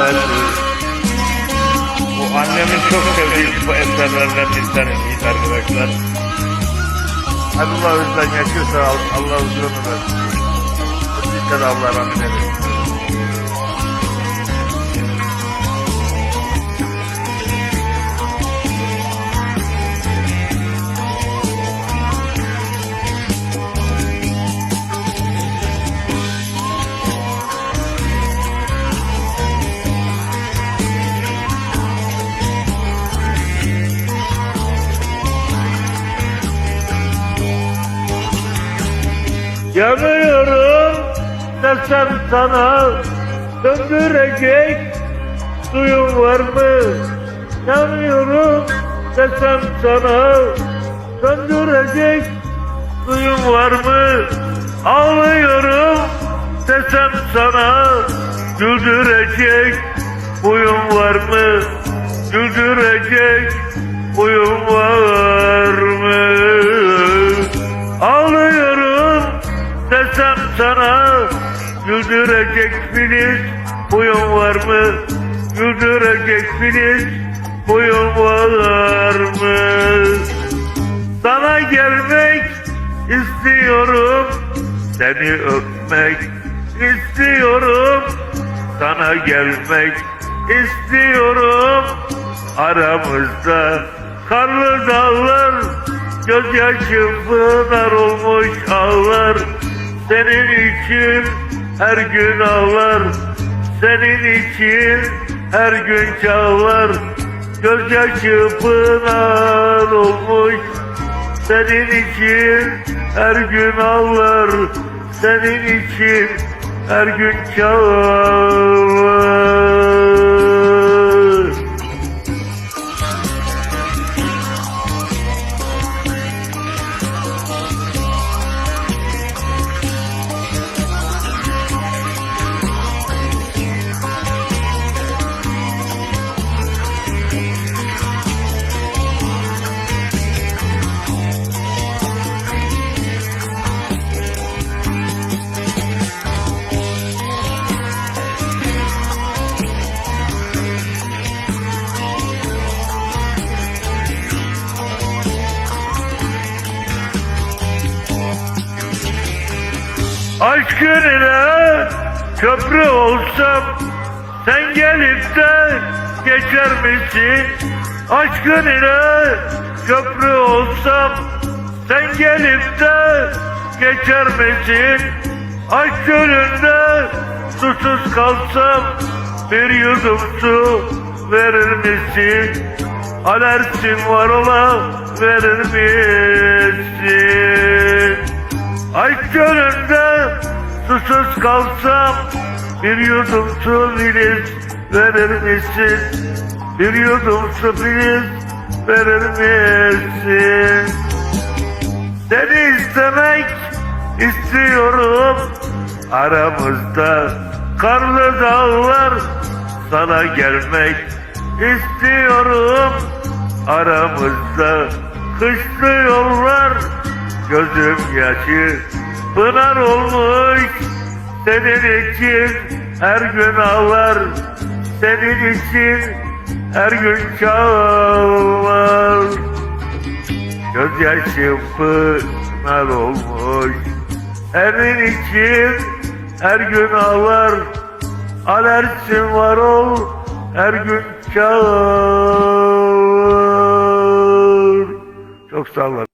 Evet. Bu annemin çok sevdiği bu eserlerden bir tanesiydi arkadaşlar. Allah özden yaşıyorsa Allah huzurunu versin. Dikkat Allah rahmet eylesin. Yanıyorum desem sana Döndürecek suyun var mı? Yanıyorum desem sana Döndürecek suyun var mı? Ağlıyorum desem sana Güldürecek huyun var mı? Güldürecek huyun var mı? Desem sana Güldürecek filiz huyun var mı? Güldürecek filiz huyun var mı? Sana gelmek istiyorum Seni öpmek istiyorum Sana gelmek istiyorum Aramızda karlı dağlar Gözyaşım pınar olmuş ağlar Senin için her gün ağlar. Senin için her gün çağlar. Gözyaşı pınar olmuş. Senin için her gün ağlar. Senin için her gün çağlar Aşkın ile köprü olsam Sen gelip de geçer misin? Aşkın ile köprü olsam Sen gelip de geçer misin? Aşk gölünde susuz kalsam Bir yudum su verir misin? Alerjin var ola verir misin? Susuz kalsam bir yudum su filiz verir misin? Bir yudum su filiz verir misin? Seni istemek istiyorum aramızda karlı dağlar sana gelmek istiyorum aramızda kışlı yollar gözüm yaşı pınar olmuş senin için her gün ağlar senin için her gün çağlar. Gözyaşım pınar olmuş senin için her gün ağlar. Alerjin var ol her gün çağır çok sağ olun